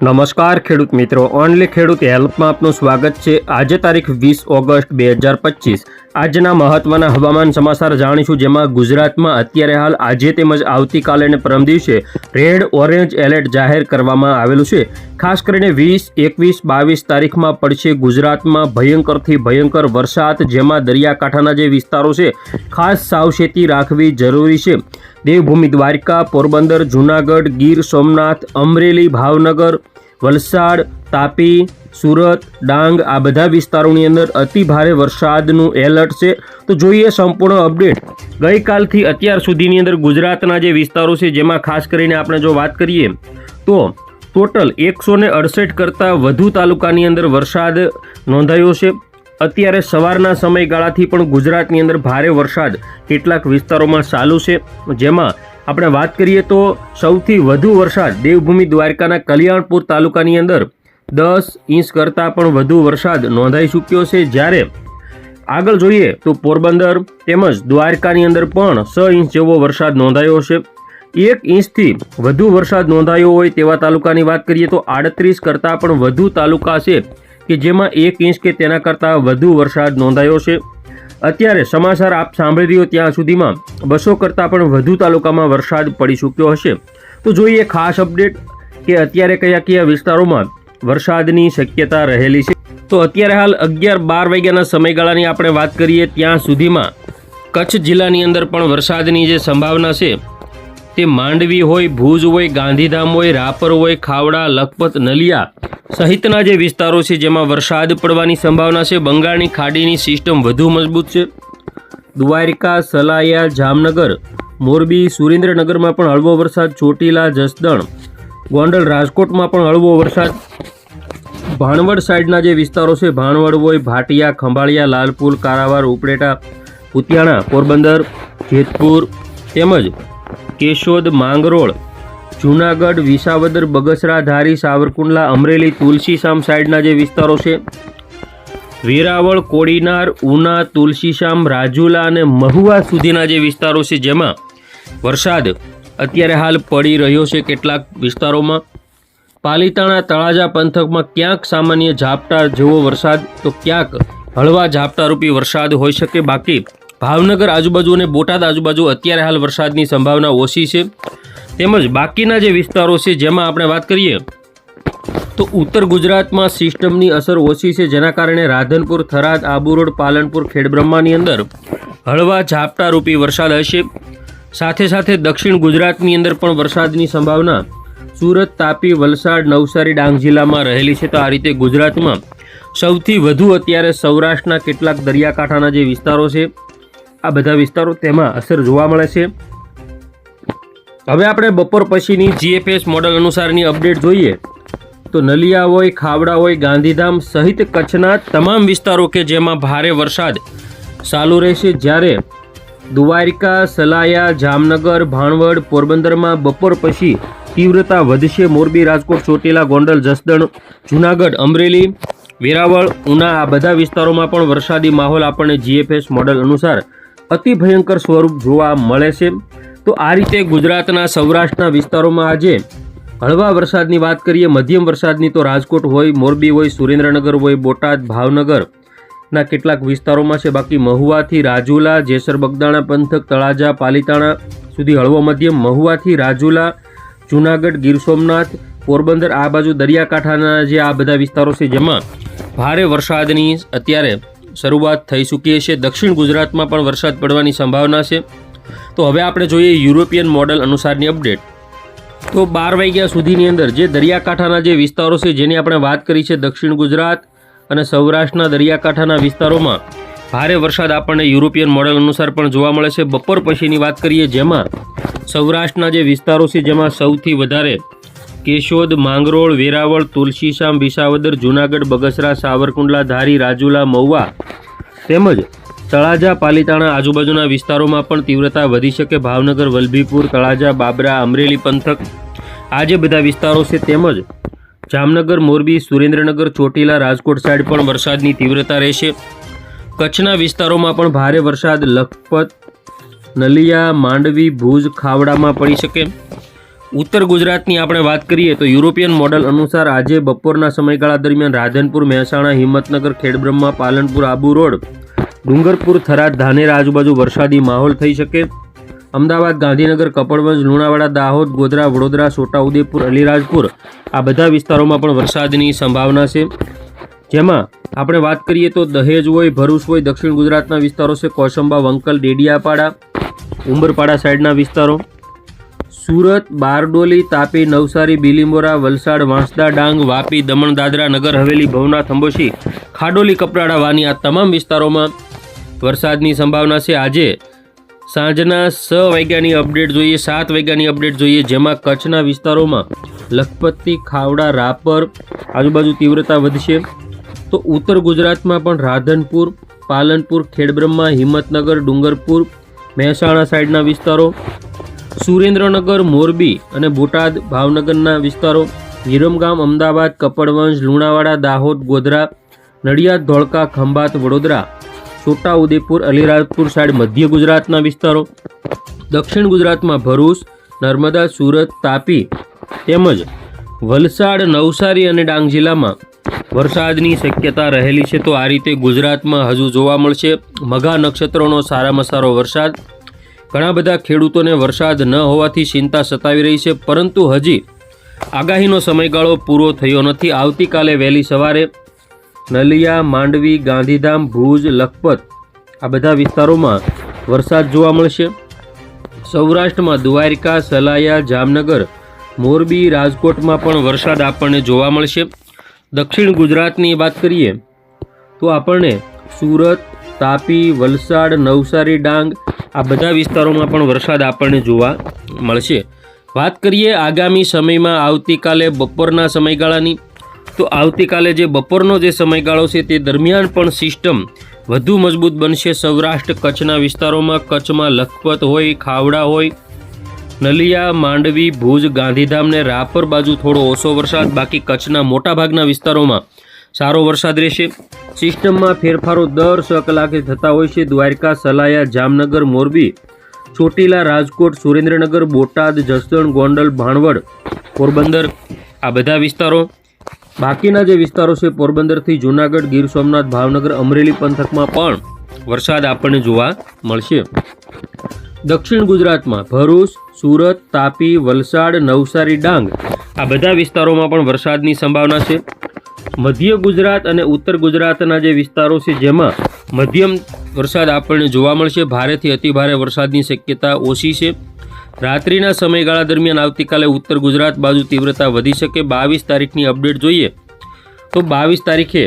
નમસ્કાર ખેડૂત મિત્રો, ઓનલી ખેડૂત હેલ્પમાં આપનું સ્વાગત છે. આજે તારીખ વીસ ઓગસ્ટ બે હજાર પચીસ. આજના મહત્વના હવામાન સમાચાર જાણીશું, જેમાં ગુજરાતમાં અત્યારે હાલ આજે તેમજ આવતીકાલે અને પરમ દિવસે રેડ ઓરેન્જ એલર્ટ જાહેર કરવામાં આવેલું છે. ખાસ કરીને વીસ, એકવીસ, બાવીસ તારીખમાં પડશે ગુજરાતમાં ભયંકરથી ભયંકર વરસાદ, જેમાં દરિયાકાંઠાના જે વિસ્તારો છે, ખાસ સાવચેતી રાખવી જરૂરી છે. દેવભૂમિ દ્વારકા, પોરબંદર, જૂનાગઢ, ગીર, સોમનાથ, અમરેલી, ભાવનગર, વલસાડ, તાપી, સુરત, ડાંગ આ બધા વિસ્તારોની અંદર અતિ ભારે વરસાદનું એલર્ટ છે. તો જોઈએ સંપૂર્ણ અપડેટ. ગઈકાલથી અત્યાર સુધીની અંદર ગુજરાતના જે વિસ્તારો છે, જેમાં ખાસ કરીને આપણે જો વાત કરીએ, તો ટોટલ એકસો ને અડસઠ કરતાં વધુ તાલુકાની અંદર વરસાદ નોંધાયો છે. અત્યારે સવારના સમયગાળાથી પણ ગુજરાતની અંદર ભારે વરસાદ કેટલાક વિસ્તારોમાં ચાલુ છે. જેમાં આપણે વાત કરીએ તો સૌથી વધુ વરસાદ દેવભૂમિ દ્વારકાના કલ્યાણપુર તાલુકાની અંદર દસ ઇંચ કરતાં પણ વધુ વરસાદ નોંધાઈ ચૂક્યો છે. જ્યારે આગળ જોઈએ તો પોરબંદર તેમજ દ્વારકાની અંદર પણ છ ઇંચ જેવો વરસાદ નોંધાયો છે. એક ઇંચથી વધુ વરસાદ નોંધાયો હોય તેવા તાલુકાની વાત કરીએ તો આડત્રીસ કરતાં પણ વધુ તાલુકા છે. કે જેમાં એક ઇંચ કે તેના કરતાં વધુ વરસાદ નોંધાયો છે. અત્યારે સમાચાર આપ સાંભળી રહ્યો ત્યાં સુધીમાં બસો કરતાં પણ વધુ તાલુકામાં વરસાદ પડી ચૂક્યો હશે. તો જોઈએ ખાસ અપડેટ કે અત્યારે કયા કયા વિસ્તારોમાં વરસાદની શક્યતા રહેલી છે. તો અત્યારે હાલ અગિયાર બાર વાગ્યાના સમયગાળાની આપણે વાત કરીએ ત્યાં સુધીમાં કચ્છ જિલ્લાની અંદર પણ વરસાદની જે સંભાવના છે તે માંડવી હોય, ભુજ હોય, ગાંધીધામ હોય, રાપર હોય, ખાવડા, લખપત, નલિયા સહિતના જે વિસ્તારો છે જેમાં વરસાદ પડવાની સંભાવના છે, બંગાળની ખાડીની સિસ્ટમ વધુ મજબૂત છે. દ્વારિકા, સલાયા, જામનગર, મોરબી, સુરેન્દ્રનગરમાં પણ હળવો વરસાદ, ચોટીલા, જસદણ, ગોંડલ, રાજકોટમાં પણ હળવો વરસાદ. ભાણવડ સાઈડના જે વિસ્તારો છે, ભાણવડ હોય, ભાટિયા, ખંભાળિયા, લાલપુર, કારાવાર, ઉપડેટા, ઉતિયાણા, પોરબંદર, જેતપુર તેમજ કેશોદ માંગરોળ, જુનાગઢ, વિસાવદર, બગસરા, ધારી, સાવરકુંડલા, અમરેલી તુલસીશામ સાઈડના જે વિસ્તારો છે. વેરાવળ, કોડીનાર, ઉના તુલસીશામ રાજુલા અને મહુવા સુધીના જે વિસ્તારો છે જેમાં વરસાદ અત્યારે હાલ પડી રહ્યો છે કેટલાક વિસ્તારોમાં. પાલીતાણા તળાજા પંથકમાં ક્યાંક સામાન્ય ઝાપટા જેવો વરસાદ, તો ક્યાંક હળવા ઝાપટારૂપી વરસાદ હોઈ શકે. બાકી ભાવનગર આજુબાજુ અને બોટાદ આજુબાજુ અત્યારે હાલ વરસાદની સંભાવના ઓછી છે. તેમજ બાકીના જે વિસ્તારો છે, જેમાં આપણે વાત કરીએ, તો ઉત્તર ગુજરાતમાં સિસ્ટમની અસર ઓછી છે, જેના કારણે રાધનપુર, થરાદ, આબુ રોડ, પાલનપુર, ખેડબ્રહ્માની અંદર હળવા ઝાપટારૂપી વરસાદ હશે. સાથે સાથે દક્ષિણ ગુજરાતની અંદર પણ વરસાદની સંભાવના સુરત, તાપી, વલસાડ, નવસારી, ડાંગ જિલ્લામાં રહેલી છે. તો આ રીતે ગુજરાતમાં સૌથી વધુ અત્યારે સૌરાષ્ટ્રના કેટલાક દરિયાકાંઠાના જે વિસ્તારો છે આ બધા વિસ્તારો તેમાં અસર જોવા મળે છે. હવે આપણે બપોર પછીની જીએફએસ મોડલ અનુસારની અપડેટ જોઈએ. તો નલિયા હોય, ખાવડા હોય, ગાંધીધામ સહિત કચ્છના તમામ વિસ્તારો કે જેમાં ભારે વરસાદ ચાલુ રહેશે જ્યારે દ્વારિકા, સલાયા, જામનગર, ભાણવડ, પોરબંદરમાં બપોર પછી તીવ્રતા વધશે. મોરબી, રાજકોટ, ચોટીલા, ગોંડલ, જસદણ, જૂનાગઢ, અમરેલી, વેરાવળ, ઉના આ બધા વિસ્તારોમાં પણ વરસાદી માહોલ આપણને જીએફએસ મોડલ અનુસાર અતિ ભયંકર સ્વરૂપ જોવા મળે છે. તો આ રીતે ગુજરાતના સૌરાષ્ટ્રના વિસ્તારોમાં આજે હળવા વરસાદની વાત કરીએ, મધ્યમ વરસાદની તો રાજકોટ હોય, મોરબી હોય, સુરેન્દ્રનગર હોય, બોટાદ ભાવનગર ના કેટલાક વિસ્તારોમાં છે. બાકી મહુવાથી રાજુલા, જેસર, બગદાણા, પંથક, તળાજા, પાલીતાણા સુધી હળવો મધ્યમ, મહુવાથી રાજુલા, જૂનાગઢ, ગીર સોમનાથ, પોરબંદર, આ બાજુ દરિયાકાંઠાના જે આ બધા વિસ્તારો છે, જેમાં ભારે વરસાદની અત્યારે શરૂઆત થઈ ચૂકી છે દક્ષિણ ગુજરાતમાં પણ વરસાદ પડવાની સંભાવના છે. તો હવે આપણે જોઈએ યુરોપિયન મોડલ અનુસારની અપડેટ. તો બાર વાગ્યા સુધીની અંદર જે દરિયાકાંઠાના જે વિસ્તારો છે, જેની આપણે વાત કરી છે દક્ષિણ ગુજરાત અને સૌરાષ્ટ્રના દરિયાકાંઠાના વિસ્તારોમાં, ભારે વરસાદ આપણને યુરોપિયન મોડલ અનુસાર પણ જોવા મળે છે. બપોર પછીની વાત કરીએ જેમાં સૌરાષ્ટ્રના જે વિસ્તારો છે, જેમાં સૌથી વધારે કેશોદ, માંગરોળ, વેરાવળ, તુલસીશામ, વિસાવદર, જૂનાગઢ, બગસરા, સાવરકુંડલા, ધારી, રાજુલા, મહુવા તેમજ તળાજા, પાલીતાણા આજુબાજુના વિસ્તારોમાં પણ તીવ્રતા વધી શકે. ભાવનગર, વલભીપુર, તળાજા, બાબરા, અમરેલી, પંથક આ જે બધા વિસ્તારો છે તેમજ જામનગર, મોરબી, સુરેન્દ્રનગર, ચોટીલા, રાજકોટ સાઈડ પણ વરસાદની તીવ્રતા રહેશે. કચ્છના વિસ્તારોમાં પણ ભારે વરસાદ લખપત, નલિયા, માંડવી, ભુજ, ખાવડામાં પડી શકે. ઉત્તર ગુજરાતની આપણે વાત કરીએ તો યુરોપિયન મોડલ અનુસાર આજે બપોરના સમયગાળા દરમિયાન રાધનપુર, મહેસાણા, હિંમતનગર, ખેડબ્રહ્મા, પાલનપુર, આબુ રોડ, ડુંગરપુર, થરાદ, ધાનેરા આજુબાજુ વરસાદી માહોલ થઈ શકે. અમદાવાદ, ગાંધીનગર, કપડવંજ, લુણાવાડા, દાહોદ, ગોધરા, વડોદરા, છોટાઉદેપુર, અલીરાજપુર આ બધા વિસ્તારોમાં પણ વરસાદની સંભાવના છે. જેમાં આપણે વાત કરીએ તો દહેજ હોય, ભરૂચ હોય, દક્ષિણ ગુજરાતના વિસ્તારો છે. કોસંબા, વંકલ, ડેડિયાપાડા, ઉંબરપાડા સાઈડના વિસ્તારો. સુરત, બારડોલી, તાપી, નવસારી, બિલીમોરા, વલસાડ, વાંસદા, ડાંગ, વાપી, દમણ, દાદરા નગર, હવેલી ભવનાથ અંબોશી ખાડોલી, કપરાડા, વાની આ તમામ વિસ્તારોમાં વરસાદની સંભાવના છે. આજે સાંજના છ વાગ્યાની અપડેટ જોઈએ, સાત વાગ્યાની અપડેટ જોઈએ, જેમાં કચ્છના વિસ્તારોમાં લખપતથી ખાવડા, રાપર, આજુબાજુ તીવ્રતા વધશે. તો ઉત્તર ગુજરાતમાં પણ રાધનપુર, પાલનપુર, ખેડબ્રહ્મા, હિંમતનગર, ડુંગરપુર, મહેસાણા સાઈડના વિસ્તારો સુરેન્દ્રનગર, મોરબી અને બોટાદ ભાવનગરના વિસ્તારો. વિરમગામ અમદાવાદ કપડવંશ લુણાવાડા, દાહોદ, ગોધરા, નડિયાદ, ધોળકા, ખંભાત, વડોદરા, છોટાઉદેપુર, અલીરાજપુર સાઈડ મધ્ય ગુજરાતના વિસ્તારો. દક્ષિણ ગુજરાતમાં ભરૂચ, નર્મદા, સુરત, તાપી તેમજ વલસાડ, નવસારી અને ડાંગ જિલ્લામાં વરસાદની શક્યતા રહેલી છે. તો આ રીતે ગુજરાતમાં હજુ જોવા મળશે. મઘા નક્ષત્રોનો સારામાં સારો વરસાદ ઘણા બધા ખેડૂતોને વરસાદ ન હોવાથી ચિંતા સતાવી રહી છે, પરંતુ હજી આગાહીનો સમયગાળો પૂરો થયો નથી. આવતીકાલે વહેલી સવારે નલિયા, માંડવી, ગાંધીધામ, ભુજ, લખપત આ બધા વિસ્તારોમાં વરસાદ જોવા મળશે. સૌરાષ્ટ્રમાં દ્વારિકા, સલાયા, જામનગર, મોરબી, રાજકોટમાં પણ વરસાદ આપણને જોવા મળશે. દક્ષિણ ગુજરાતની વાત કરીએ તો આપણને સુરત તાપી, વલસાડ, નવસારી, ડાંગ આ બધા વિસ્તારોમાં પણ વરસાદ આપણને જોવા મળશે. વાત કરીએ આગામી સમયમાં આવતીકાલે બપોરના સમયગાળાની. તો આવતીકાલે જે બપોરનો જે સમયગાળો છે તે દરમિયાન પણ સિસ્ટમ વધુ મજબૂત બનશે. સૌરાષ્ટ્ર કચ્છના વિસ્તારોમાં કચ્છમાં લખપત હોય, ખાવડા હોય, નલિયા, માંડવી, ભુજ, ગાંધીધામ ને રાપર બાજુ થોડો ઓછો વરસાદ. બાકી કચ્છના મોટાભાગના વિસ્તારોમાં સારો વરસાદ રહેશે. સિસ્ટમમાં ફેરફારો દર છ કલાકે થતા હોય છે. દ્વારકા, સલાયા, જામનગર, મોરબી, ચોટીલા, રાજકોટ, સુરેન્દ્રનગર, બોટાદ, જસદણ, ગોંડલ, ભાણવડ, પોરબંદર આ બધા વિસ્તારો. બાકીના જે વિસ્તારો છે, પોરબંદરથી જૂનાગઢ, ગીર સોમનાથ, ભાવનગર, અમરેલી પંથકમાં પણ વરસાદ આપણને જોવા મળશે. દક્ષિણ ગુજરાતમાં ભરૂચ, સુરત, તાપી, વલસાડ, નવસારી, ડાંગ આ બધા વિસ્તારોમાં પણ વરસાદની સંભાવના છે. મધ્ય ગુજરાત અને ઉત્તર ગુજરાતના જે વિસ્તારો છે, જેમાં મધ્યમ વરસાદ આપણને જોવા મળશે. ભારેથી અતિભારે વરસાદની શક્યતા ઓછી છે. રાત્રિના સમયગાળા દરમિયાન આવતીકાલે ઉત્તર ગુજરાત બાજુ તીવ્રતા વધી શકે. બાવીસ તારીખની અપડેટ જોઈએ તો બાવીસ તારીખે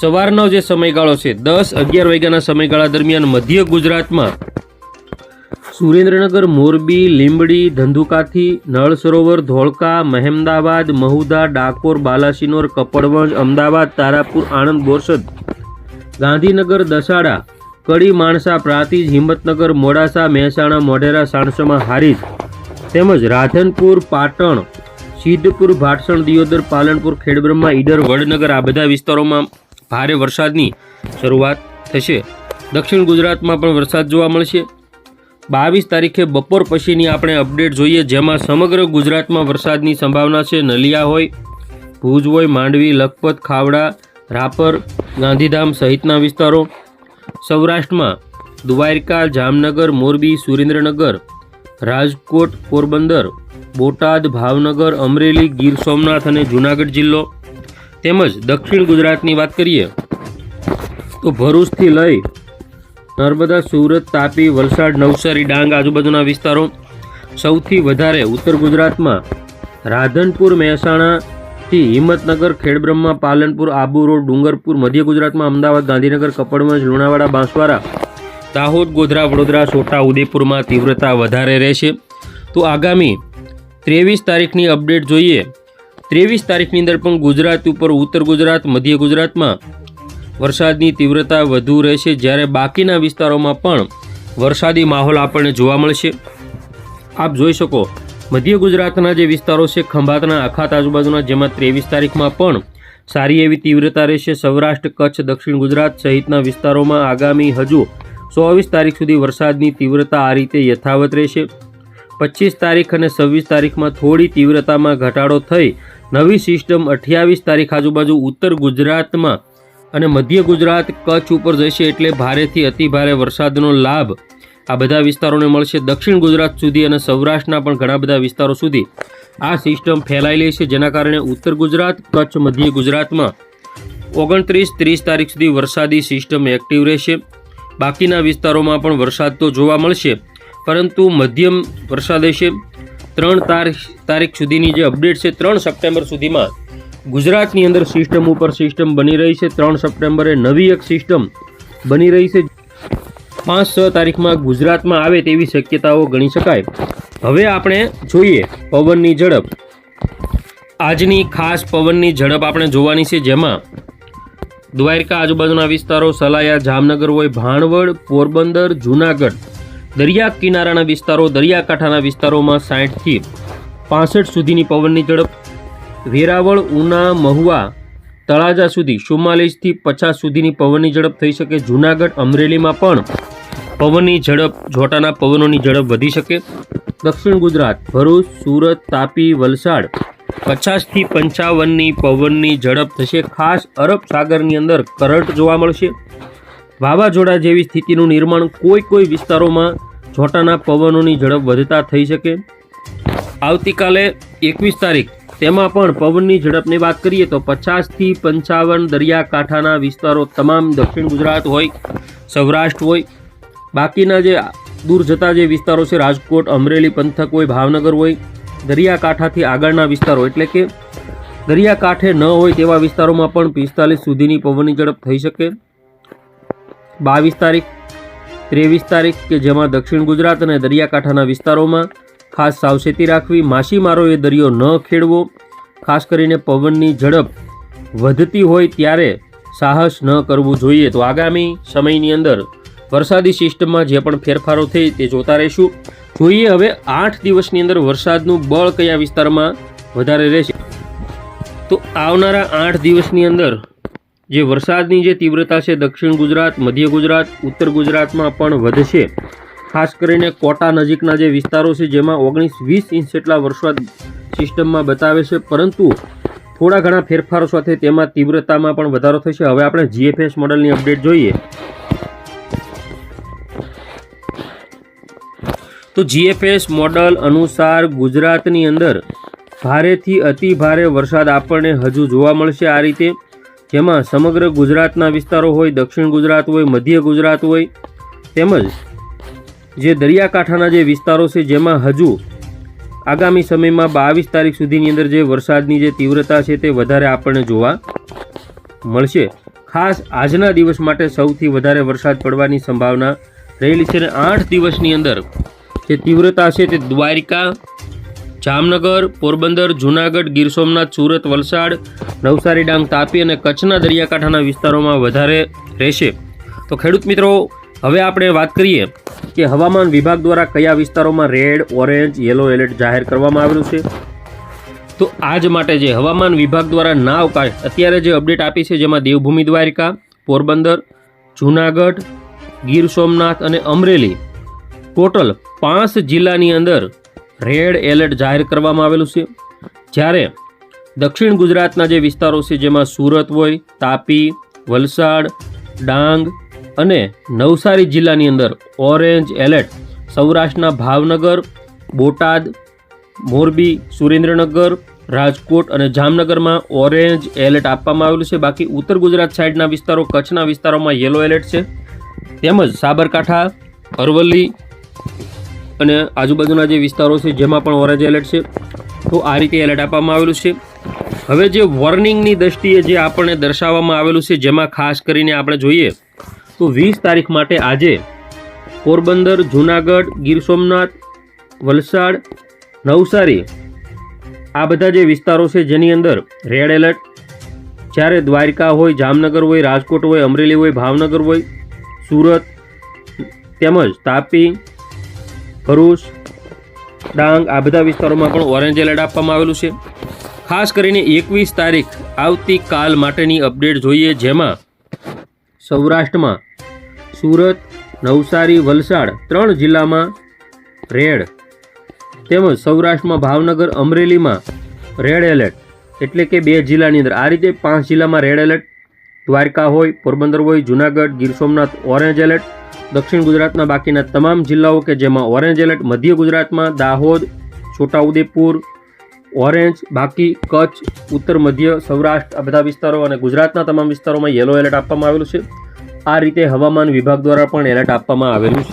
સવારનો જે સમયગાળો છે, દસ અગિયાર વાગ્યાના સમયગાળા દરમિયાન મધ્ય ગુજરાતમાં સુરેન્દ્રનગર, મોરબી, લીંબડી ધંધુકાથી નળ સરોવર, ધોળકા, મહેમદાવાદ, મહુદા, ડાકોર, બાલાસિનોર, કપડવંજ, અમદાવાદ, તારાપુર, આણંદ, બોરસદ. ગાંધીનગર, દસાડા. કડી, માણસા, પ્રાંતિજ, હિંમતનગર, મોડાસા, મહેસાણા, મોઢેરા, સાણસમાં હારીજ. તેમજ રાધનપુર, પાટણ સિદ્ધપુર ભાટસણ, દિયોદર, પાલનપુર, ખેડબ્રહ્મા, ઈડર, વડનગર આ બધા વિસ્તારોમાં ભારે વરસાદની શરૂઆત થશે. દક્ષિણ ગુજરાતમાં પણ વરસાદ જોવા મળશે. બાવીસ તારીખે બપોર પછીની આપણે અપડેટ જોઈએ, જેમાં સમગ્ર ગુજરાતમાં વરસાદની સંભાવના છે. નલિયા હોય, ભુજ હોય, માંડવી, લખપત, ખાવડા, રાપર, ગાંધીધામ સહિતના વિસ્તારો. સૌરાષ્ટ્રમાં દ્વારકા, જામનગર, મોરબી, સુરેન્દ્રનગર, રાજકોટ, પોરબંદર, બોટાદ, ભાવનગર, અમરેલી, ગીર સોમનાથ અને જૂનાગઢ જિલ્લો. તેમજ દક્ષિણ ગુજરાતની વાત કરીએ, તો ભરૂચથી લઈ નર્મદા, સુરત, તાપી, વલસાડ, નવસારી, ડાંગ આજુબાજુના વિસ્તારો. સૌથી વધારે ઉત્તર ગુજરાતમાં રાધનપુર, મહેસાણાથી હિંમતનગર, ખેડબ્રહ્મા, પાલનપુર, આબુ રોડ, ડુંગરપુર, મધ્ય ગુજરાતમાં અમદાવાદ, ગાંધીનગર, કપડવંજ, લુણાવાડા, બાંસવાડા, દાહોદ, ગોધરા, વડોદરા, છોટા ઉદેપુરમાં તીવ્રતા વધારે રહેશે. તો આગામી ત્રેવીસ તારીખની અપડેટ જોઈએ. ત્રેવીસ તારીખની અંદર પણ ગુજરાત ઉપર, ઉત્તર ગુજરાત, મધ્ય ગુજરાતમાં વરસાદની તીવ્રતા વધુ રહેશે જ્યારે બાકીના વિસ્તારોમાં પણ વરસાદી માહોલ આપણને જોવા મળશે. આપ જોઈ શકો, મધ્ય ગુજરાતના જે વિસ્તારો છે, ખંભાતના અખાત આજુબાજુના જેમાં ત્રેવીસ તારીખમાં પણ સારી એવી તીવ્રતા રહેશે. સૌરાષ્ટ્ર, કચ્છ, દક્ષિણ ગુજરાત સહિતના વિસ્તારોમાં આગામી હજુ ચોવીસ તારીખ સુધી વરસાદની તીવ્રતા આ રીતે યથાવત રહેશે. પચીસ તારીખ અને છવ્વીસ તારીખમાં થોડી તીવ્રતામાં ઘટાડો થઈ નવી સિસ્ટમ અઠ્યાવીસ તારીખ આજુબાજુ ઉત્તર ગુજરાતમાં અને મધ્ય ગુજરાત કચ્છ ઉપર જશે એટલે ભારેથી અતિભારે વરસાદનો લાભ આ બધા વિસ્તારોને મળશે દક્ષિણ ગુજરાત સુધી અને સૌરાષ્ટ્રના પણ ઘણા બધા વિસ્તારો સુધી. આ સિસ્ટમ ફેલાયેલી છે જેના કારણે ઉત્તર ગુજરાત, કચ્છ, મધ્ય ગુજરાતમાં ઓગણત્રીસ ત્રીસ તારીખ સુધી વરસાદી સિસ્ટમ એક્ટિવ રહેશે. બાકીના વિસ્તારોમાં પણ વરસાદ તો જોવા મળશે, પરંતુ મધ્યમ વરસાદ હશે. ત્રણ તારીખ તારીખ સુધીની જે અપડેટ છે, ત્રણ સપ્ટેમ્બર સુધીમાં ગુજરાતની અંદર સિસ્ટમ ઉપર સિસ્ટમ બની રહી છે. ત્રણ સપ્ટેમ્બરે નવી એક સિસ્ટમ બની રહી છે. પાંચ છ તારીખમાં ગુજરાતમાં આવે તેવી શક્યતાઓ ગણી શકાય. હવે આપણે જોઈએ પવનની ઝડપ. આજની ખાસ પવનની ઝડપ આપણે જોવાની છે જેમાં દ્વારકા આજુબાજુના વિસ્તારો સલાયા, જામનગર હોય, ભાણવડ, પોરબંદર, જૂનાગઢ દરિયા કિનારાના વિસ્તારો, દરિયાકાંઠાના વિસ્તારોમાં સાઠથી પાસઠ સુધીની પવનની ઝડપ વેરાવળ, ઉના, મહુવા તળાજા સુધી ચુમ્માલીસથી પચાસ સુધીની પવનની ઝડપ થઈ શકે. જૂનાગઢ, અમરેલીમાં પણ પવનની ઝડપ જોટાના પવનોની ઝડપ વધી શકે. દક્ષિણ ગુજરાત, ભરૂચ, સુરત, તાપી, વલસાડ પચાસથી પંચાવનની પવનની ઝડપ થશે. ખાસ અરબ સાગરની અંદર કરંટ જોવા મળશે. વાવાઝોડા જેવી સ્થિતિનું નિર્માણ કોઈ કોઈ વિસ્તારોમાં જોટાના પવનોની ઝડપ વધતા થઈ શકે. આવતીકાલે એકવીસ તારીખ તેમાં પણ પવનની ઝડપની વાત કરીએ તો પચાસથી પંચાવન દરિયાકાંઠાના વિસ્તારો તમામ દક્ષિણ ગુજરાત હોય, સૌરાષ્ટ્ર હોય, બાકીના જે દૂર જતા જે વિસ્તારો છે, રાજકોટ, અમરેલી, પંથક હોય, ભાવનગર હોય, દરિયાકાંઠાથી આગળના વિસ્તારો. એટલે કે દરિયાકાંઠે ન હોય તેવા વિસ્તારોમાં પણ પિસ્તાલીસ સુધીની પવનની ઝડપ થઈ શકે. બાવીસ તારીખ, ત્રેવીસ તારીખ કે જેમાં દક્ષિણ ગુજરાત અને દરિયાકાંઠાના વિસ્તારોમાં ખાસ સાવચેતી રાખવી માછીમારો એ દરિયો ન ખેડવો. ખાસ કરીને પવનની ઝડપ વધતી હોય ત્યારે સાહસ ન કરવું જોઈએ. તો આગામી સમયની અંદર વરસાદી સિસ્ટમમાં જે પણ ફેરફારો થઈ તે જોતા રહીશું. જોઈએ હવે આઠ દિવસની અંદર વરસાદનું બળ કયા વિસ્તારમાં વધારે રહેશે. તો આવનારા આઠ દિવસની અંદર જે વરસાદની જે તીવ્રતા છે, દક્ષિણ ગુજરાત, મધ્ય ગુજરાત, ઉત્તર ગુજરાતમાં પણ વધશે. ખાસ કરીને કોટા નજીકના જે વિસ્તારો છે, જેમાં ઓગણીસ વીસ ઇંચ જેટલા વરસાદ સિસ્ટમમાં બતાવે છે, પરંતુ થોડા ઘણા ફેરફારો સાથે તેમાં તીવ્રતામાં પણ વધારો થશે હવે આપણે જીએફએસ મોડલની અપડેટ જોઈએ. તો જીએફએસ મોડલ અનુસાર ગુજરાતની અંદર ભારેથી અતિ ભારે વરસાદ આપણને હજુ જોવા મળશે આ રીતે. જેમાં સમગ્ર ગુજરાતના વિસ્તારો હોય, દક્ષિણ ગુજરાત હોય, મધ્ય ગુજરાત હોય, તેમજ જે દરિયાકાંઠાના જે વિસ્તારો છે જેમાં હજુ આગામી સમયમાં બાવીસ તારીખ સુધીની અંદર જે વરસાદની જે તીવ્રતા છે તે વધારે આપણને જોવા મળશે. ખાસ આજના દિવસ માટે સૌથી વધારે વરસાદ પડવાની સંભાવના રહેલી છે અને આઠ દિવસની અંદર જે તીવ્રતા છે તે દ્વારિકા, જામનગર, પોરબંદર, જૂનાગઢ, ગીર સોમનાથ, સુરત, વલસાડ, નવસારી, ડાંગ, તાપી અને કચ્છના દરિયાકાંઠાના વિસ્તારોમાં વધારે રહેશે. તો ખેડૂત મિત્રો, હવે આપણે વાત કરીએ કે હવામાન વિભાગ દ્વારા કયા વિસ્તારોમાં રેડ, ઓરેન્જ, યલો એલર્ટ જાહેર કરવામાં આવેલું છે? તો આજ માટે જે હવામાન વિભાગ દ્વારા ના અવકાશ અત્યારે જે અપડેટ આપી છે જેમાં દેવભૂમિ દ્વારિકા, પોરબંદર, જૂનાગઢ, ગીર સોમનાથ અને અમરેલી, ટોટલ પાંચ જિલ્લાની અંદર રેડ એલર્ટ જાહેર કરવામાં આવેલું છે. જ્યારે દક્ષિણ ગુજરાતના જે વિસ્તારો છે જેમાં સુરત હોય, તાપી, વલસાડ, ડાંગ અને નવસારી જિલ્લાની અંદર ઓરેન્જ એલર્ટ. સૌરાષ્ટ્રના ભાવનગર, બોટાદ, મોરબી, સુરેન્દ્રનગર, રાજકોટ અને જામનગરમાં ઓરેન્જ એલર્ટ આપવામાં આવેલું છે. બાકી ઉત્તર ગુજરાત સાઈડના વિસ્તારો, કચ્છના વિસ્તારોમાં યલો એલર્ટ છે. તેમજ સાબરકાંઠા, અરવલ્લી અને આજુબાજુના જે વિસ્તારો છે, જેમાં પણ ઓરેન્જ એલર્ટ છે, તો આ રીતે એલર્ટ આપવામાં આવેલું છે. હવે જે વોર્નિંગની દ્રષ્ટિએ જે આપણને દર્શાવવામાં આવેલું છે, જેમાં ખાસ કરીને આપણે જોઈએ તો વીસ તારીખ માટે આજે પોરબંદર, જૂનાગઢ, ગીર સોમનાથ, વલસાડ, નવસારી આ બધા જે વિસ્તારો છે જેની અંદર રેડ એલર્ટ, જ્યારે દ્વારકા હોય, જામનગર હોય, રાજકોટ હોય, અમરેલી હોય, ભાવનગર હોય, સુરત, તેમજ તાપી, ભરૂચ, ડાંગ આ બધા વિસ્તારોમાં પણ ઓરેન્જ એલર્ટ આપવામાં આવેલું છે. ખાસ કરીને એકવીસ તારીખ આવતીકાલ માટેની અપડેટ જોઈએ, જેમાં સૌરાષ્ટ્રમાં સુરત, નવસારી, વલસાડ ત્રણ જિલ્લામાં રેડ. તેમજ સૌરાષ્ટ્રમાં ભાવનગર, અમરેલીમાં રેડ એલર્ટ. એટલે કે બે જિલ્લાની અંદર. આ રીતે પાંચ જિલ્લામાં રેડ એલર્ટ. દ્વારકા હોય, પોરબંદર હોય, જુનાગઢ, ગીર સોમનાથ, ઓરેન્જ એલર્ટ. દક્ષિણ ગુજરાતના બાકીના તમામ જિલ્લાઓ કે જેમાં ઓરેન્જ એલર્ટ. મધ્ય ગુજરાતમાં દાહોદ, છોટાઉદેપુર ઓરેન્જ, બાકી કચ્છ, ઉત્તર, મધ્ય, સૌરાષ્ટ્ર, આ બધા વિસ્તારો અને ગુજરાતના તમામ વિસ્તારોમાં યલો એલર્ટ આપવામાં આવેલું છે. આ રીતે હવામાન વિભાગ દ્વારા પણ એલર્ટ આપવામાં આવેલું છે.